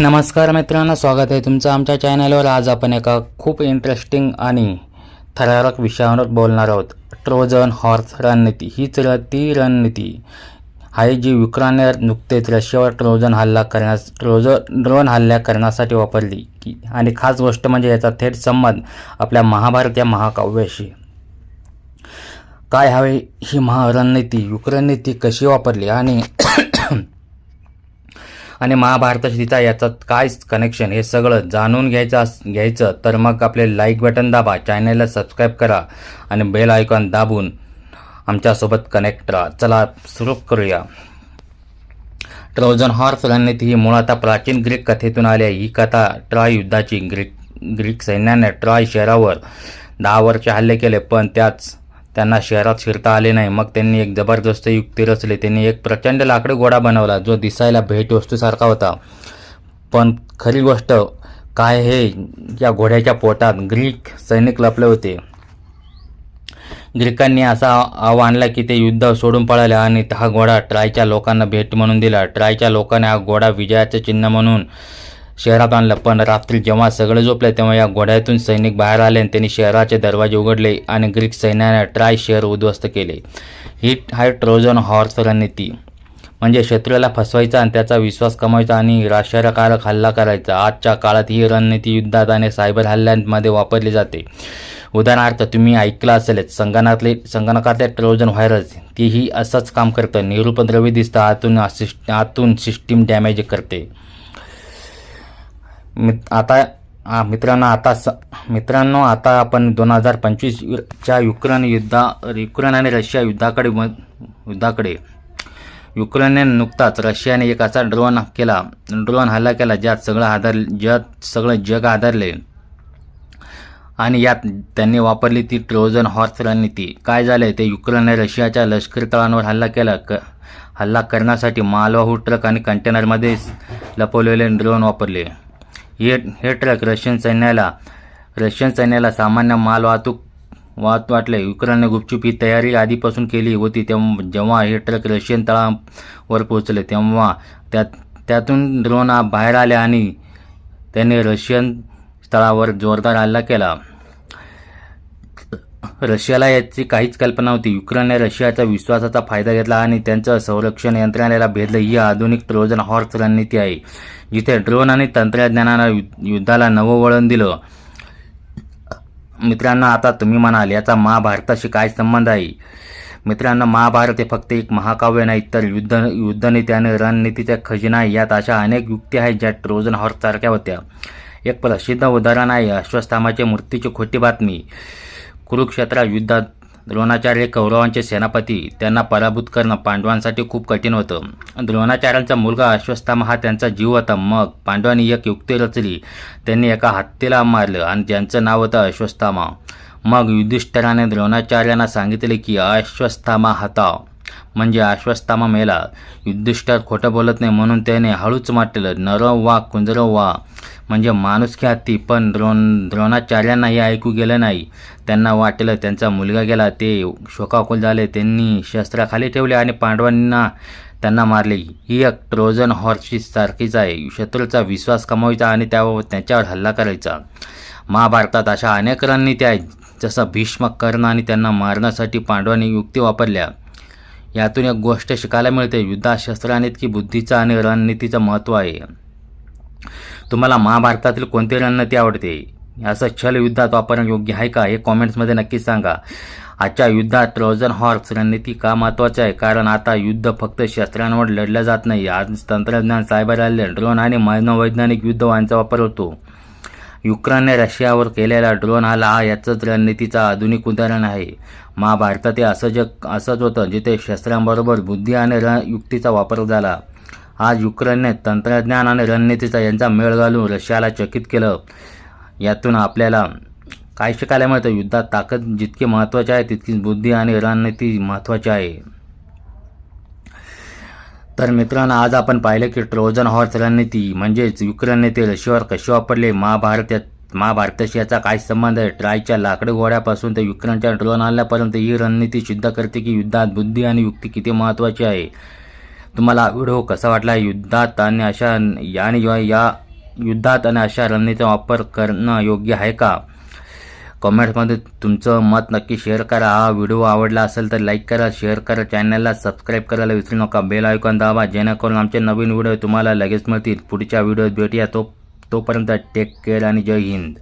नमस्कार मित्रांनो स्वागत आहे तुमचं आमच्या चॅनलवर आज आपण एका खूप इंटरेस्टिंग आणि थरारक विषयावर बोलणार आहोत. ट्रोजन हॉर्स रणनीती. हीच र ती रणनीती आहे जी युक्रेनने नुकतेच रशियावर ट्रोजन हल्ला करण्यास ट्रोजन ड्रोन हल्ला करण्यासाठी वापरली. की आणि खास गोष्ट म्हणजे याचा थेट संबंध आपल्या महाभारत या महाकाव्याशी. काय हवे ही महारणनीती युक्रेनने ती कशी वापरली? आणि आणि महाभारताशी तिचा याचं काय कनेक्शन हे सगळं जाणून घ्यायचं घ्यायचं. तर मग आपले लाईक बटन दाबा चॅनलला सबस्क्राईब करा आणि बेल आयकॉन दाबून आमच्यासोबत कनेक्ट राहा. चला सुरू करूया. ट्रोजन हॉर्स रणनीती ही मुळात प्राचीन ग्रीक कथेतून आली आहे. ही कथा ट्रॉय युद्धाची ग्रीक ग्रीक सैन्याने ट्रॉय शहरावर दहा वर्ष हल्ले केले पण त्याच त्यांना शहरात शिरता आले नाही. मग त्यांनी एक जबरदस्त युक्ती रचली. त्यांनी एक प्रचंड लाकडी घोडा बनवला जो दिसायला भेटवस्तूसारखा होता. पण खरी गोष्ट काय हे या घोड्याच्या पोटात ग्रीक सैनिक लपले होते. ग्रीकांनी असा आव आणला की ते युद्ध सोडून पळाले आणि हा घोडा ट्रायच्या लोकांना भेट म्हणून दिला. ट्रायच्या लोकांनी हा घोडा विजयाचे चिन्ह म्हणून शहरात आणलं. पण रात्री जेव्हा सगळे झोपले तेव्हा या घोड्यातून सैनिक बाहेर आले आणि त्यांनी शहराचे दरवाजे उघडले आणि ग्रीक सैन्याने ट्राय शहर उद्ध्वस्त केले. ही हाय ट्रोजन हॉर्स रणनीती. म्हणजे शत्रूला फसवायचा आणि त्याचा विश्वास कमवायचा आणि राष्ट्रकारक हल्ला करायचा. आजच्या काळात ही रणनीती युद्धात आणि सायबर हल्ल्यांमध्ये वापरली जाते. उदाहरणार्थ तुम्ही ऐकलं असेलच संगणकातले संगणकातले ट्रोजन व्हायरस तीही असंच काम करतं. निरुपद्रवी दिसतं आतून असिस्ट आतून सिस्टीम डॅमेज करते. मित आता मित्रांनो आता स मित्रांनो आता आपण दोन हजार पंचवीसच्या युक्रेन युद्धा युक्रेन आणि रशिया युद्धाकडे म- युद्धाकडे. युक्रेनने नुकताच रशियाने एक असा ड्रोन केला ड्रोन हल्ला केला ज्यात सगळं आधार ज्यात सगळं जग आधारले. आणि यात त्यांनी वापरली ती ट्रोजन हॉर्स रणनीती. काय झाले ते युक्रेनने रशियाच्या लष्करी तळांवर हल्ला केला. क हल्ला करण्यासाठी मालवाहू ट्रक आणि कंटेनरमध्ये लपवलेले ड्रोन वापरले. हे हे ट्रक रशियन सैन्याला रशियन सैन्याला सामान्य माल वाहतूक वाहत वाटले. युक्रेनने गुपचूप ही तयारी आधीपासून केली होती. तेव्हा जेव्हा हे ट्रक रशियन तळावर पोहोचले तेव्हा त्यात त्यातून ड्रोन बाहेर आले आणि त्याने रशियन तळावर जोरदार हल्ला केला. रशियाला याची काहीच कल्पना होती. युक्रेनने रशियाचा विश्वासाचा फायदा घेतला आणि त्यांचं संरक्षण यंत्रणेला भेदलं ही आधुनिक ट्रोजन हॉर्स रणनीती आहे जिथे ड्रोन आणि तंत्रज्ञानानं युद्धाला नवं वळण दिलं. मित्रांनो आता तुम्ही म्हणाल याचा महाभारताशी काय संबंध आहे? मित्रांनो महाभारत हे फक्त एक महाकाव्य नाही तर युद्ध युद्धनीती आणि रणनीतीचा खजिना आहे यात अशा अनेक युक्ती आहेत ज्या ट्रोजन हॉर्स सारख्या होत्या. एक प्रसिद्ध उदाहरण आहे अश्वस्थामाचे मृत्यूची खोटी बातमी. कुरुक्षेत्र युद्धात द्रोणाचार्य कौरवांचे सेनापती त्यांना पराभूत करणं पांडवांसाठी खूप कठीण होतं. द्रोणाचार्यांचा मुलगा अश्वस्थामा हा त्यांचा जीव होता मग. पांडवांनी एक युक्ती रचली. त्यांनी एका हत्तीला मारलं आणि ज्यांचं नाव होतं अश्वस्थामा मग युधिष्ठराने द्रोणाचार्यांना सांगितले की अश्वस्थामा हताव म्हणजे अश्वस्थामा मेला. युधिष्ठर खोटं बोलत नाही म्हणून त्याने हळूच म्हटलं नरव वा कुंजरव वा. म्हणजे माणुसकी हत्ती पण द्रोण द्रोणाचार्यांना हे ऐकू गेलं नाही. त्यांना वाटलं त्यांचा मुलगा गेला ते शोकाकुल झाले त्यांनी शस्त्राखाली ठेवले आणि पांडवांना त्यांना मारले. ही एक ट्रोजन हॉर्सची सारखीच आहे. शत्रूचा विश्वास कमवायचा आणि त्यावर त्याच्यावर हल्ला करायचा. महाभारतात अशा अनेक रणनीती आहेत जसं भीष्म कर्ण आणि त्यांना मारण्यासाठी पांडवांनी युक्ती वापरल्या. यातून एक गोष्ट शिकायला मिळते. युद्धात शस्त्राने इतकी बुद्धीचं आणि रणनीतीचं महत्त्व आहे. तुम्हाला महाभारतातील कोणती रणनीती आवडते? असं छल युद्धात वापरणं योग्य आहे का? हे कॉमेंट्समध्ये नक्कीच सांगा. आजच्या युद्धात ट्रोजन हॉर्स रणनीती का महत्त्वाचं आहे? कारण आता युद्ध फक्त शस्त्रांवर लढलं जात नाही. आज तंत्रज्ञान सायबर हल्ले ड्रोन आणि मनोवैज्ञानिक युद्ध यांचा वापर होतो. युक्रेनने रशियावर केलेला ड्रोन हल्ला हा याचंच रणनीतीचा आधुनिक उदाहरण आहे. महाभारतात हे असं जग असंच होतं जिथे शस्त्रांबरोबर बुद्धी आणि रणयुक्तीचा वापर झाला. आज युक्रेनने तंत्रज्ञान आणि रणनीतीचा यांचा मेळ घालून रशियाला चकित केलं. यातून आपल्याला काय शिकायला मिळतं? युद्धात ताकद जितकी महत्त्वाची आहे तितकीच बुद्धी आणि रणनीती महत्त्वाची आहे. तर मित्रांनो आज आपण पाहिलं की ट्रोजन हॉर्स रणनीती म्हणजेच युक्रेनने ते रशियावर कशी वापरले? महाभारत महाभारताशी याचा काय संबंध आहे? ट्रायच्या लाकडी घोड्यापासून ते युक्रेनच्या ड्रोन आणल्यापर्यंत ही रणनीती सिद्ध करते की युद्धात बुद्धी आणि युक्ती किती महत्त्वाची आहे? तुम्हाला व्हिडिओ कसा वाटला युद्धात आणि अशा आणि या- या युद्धात आणि अशा रणनीतीचा वापर करणं योग्य आहे का? कमेंट्समध्ये तुमचं मत नक्की शेअर करा. हा व्हिडिओ आवडला असेल तर लाईक करा शेअर करा चॅनलला सबस्क्राईब करायला विसरू नका. बेल आयकॉन दाबा जेणेकरून आमचे नवीन व्हिडिओ तुम्हाला लगेच मिळतील. पुढच्या व्हिडिओत भेटूया. तो तोपर्यंत टेक केअर आणि जय हिंद.